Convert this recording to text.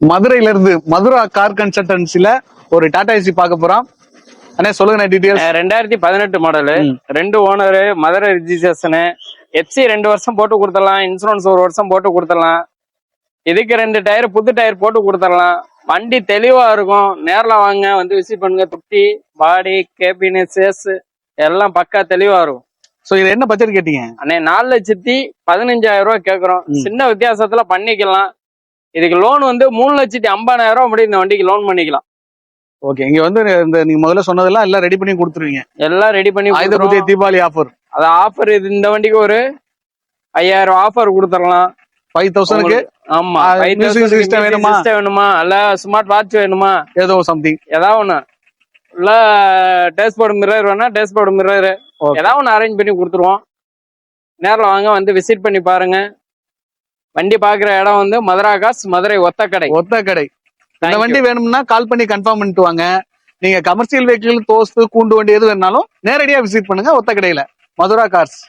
மதுரையில இருந்து மதுரா கார் கன்சல்டன்சில ஒரு டாடா ஏசி பார்க்க போறோம். அண்ணே சொல்லுங்க டீடைல்ஸ் அஹ் ரெண்டாயிரத்தி பதினெட்டு மாடலு. ரெண்டு ஓனரு மதுரை ரிஜிஸ்ட்ரேஷனு எஃப்சி ரெண்டு வருஷம் போட்டு கொடுத்துடலாம் இன்சூரன்ஸ் ஒரு வருஷம் போட்டு கொடுத்துடலாம். இதுக்கு ரெண்டு டயர் புது டயர் போட்டு கொடுத்துடலாம். வண்டி தெளிவா இருக்கும். நேர்ல வாங்க வந்து விசிட் பண்ணுங்க. துட்டி பாடி கேபின் சேஸ் எல்லாம் பக்கா தெளிவா இருக்கும். சோ இது என்ன பட்ஜெட் கேட்டீங்க? அண்ணே நாலு லட்சத்தி பதினஞ்சாயிரம் ரூபாய் கேக்குறோம். ம். சின்ன வித்தியாசத்துல பண்ணிக்கலாம். இதுக்கு லோன் வந்து மூணு லட்சத்தி ஐம்பதாயிரம் ரூபாய் முடி இந்த வண்டிக்கு லோன் பண்ணிக்கலாம். ஓகே இங்க வந்து இந்த நீங்க முதல்ல சொன்னதெல்லாம் எல்லாம் ரெடி பண்ணி கொடுத்துருவீங்க. எல்லாம் ரெடி பண்ணி ஆயுத தீபாவளி ஆஃபர் அது ஆஃபர் இது இந்த வண்டிக்கு ஒரு ஐயாயிரம் ஆஃபர் கொடுத்துடலாம். ஃபைவ் தௌசண்ட்க்கு ஆமா ஆ, 5000 music க்கு system music வேணுமா? வேணுமா? இல்ல ஸ்மார்ட் வாட்ச் வேணுமா? ஏதோ சம்திங் ஏதாவது ஒண்ணு. இல்ல டேஷ்போர்டு மிரர் வேணா டேஷ்போர்டு மிரர். ஏதாவது ஒண்ணு அரேஞ்ச் பண்ணி கொடுத்துருவோம். நேர்ல வாங்க வந்து விசிட் பண்ணி பாருங்க. வண்டி பாக்குற இடம் வந்து மதுரா காஸ் மதுரை ஒத்த கடை இந்த Thank you. வண்டி வேணும்னா கால் பண்ணி கன்ஃபார்ம் பண்ணிட்டு வாங்க. நீங்க கமர்ஷியல் வெஹிக்கிள் தோஸ்து கூண்டு வண்டி எது வேணாலும் நேரடியா விசிட் பண்ணுங்க ஒத்த கடையில மதுரா கார்ஸ்